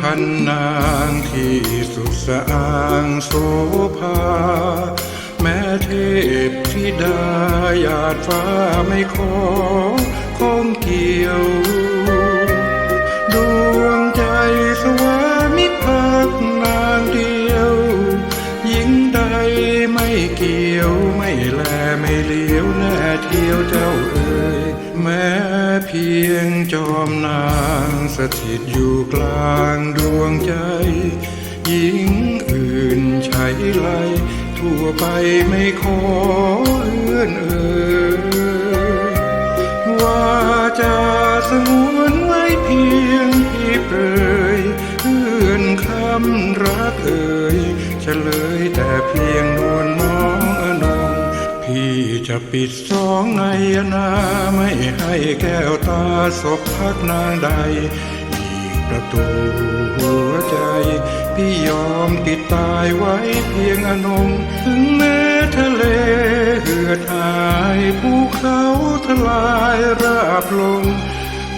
พันนางที่สุดสะอางโสภา แม้เทพธิดาหยาดฟ้าไม่ขอคงเกี่ยว ดวงใจสวามิ ไม่แลไม่เลี้ยวแน่เที่ยวเจ้าเอ่ยแม้เพียงจอมนางสถิตอยู่กลางดวงใจหญิงอื่นใช้ไลทั่วไปไม่ขอเอื้อนเอ่ยว่าจะสงวนไว้เพียงที่เปรยเพื่อนคำรักเอ่ยเฉลยแต่เพียงนวลน้องอนง พี่จะปิดสองในนาไม่ให้แก้วตาศพพักนางใด อีกประตูหัวใจ พี่ยอมปิดตายไว้เพียงอนงถึงแม้ทะเลเหือดหายภูเขาทลายราบลง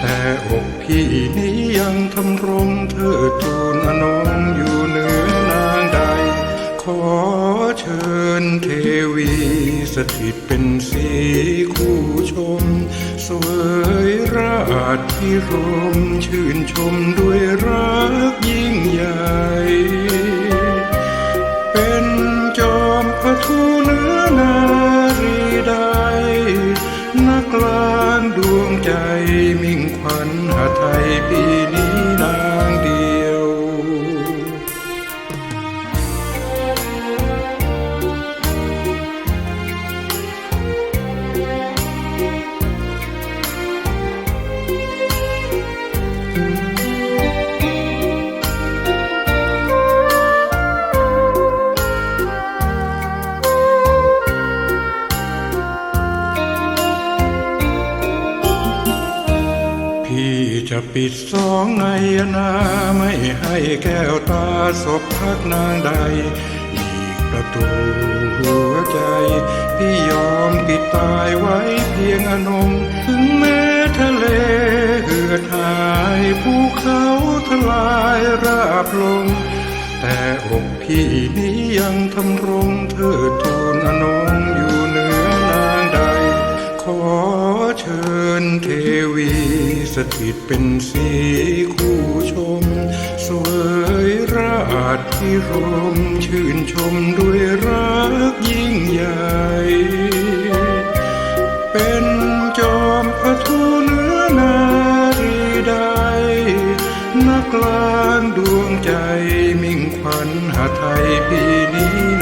แต่อกพี่นี้ยังทำรงเธอทูลอนงอยู่ สถิตเป็นสีคู่ชม สวยราชพิรมชื่นชมด้วยรักยิ่งใหญ่ เป็นจอมพระทูเนื้อนารีใดนักลางดวงใจมิ่งขวัญหาไทยปีนี้ จะปิดสองในนาไม่ให้แก้วตาศพพักนางใด อีกประตูหัวใจ พี่ยอมปิดตายไว้เพียงอนงถึงแม้ทะเลเหือดหายภูเขาทลายราบลง แต่อกพี่นี้ยังทำรงเธอทูล สถิตเป็นสีคู่ชม สวยราชพิรมชื่นชมด้วยรักยิ่งใหญ่ เป็นจอมพระทูเนื้อนารีใดนักลางดวงใจมิ่งขวัญหาไทยปีนี้น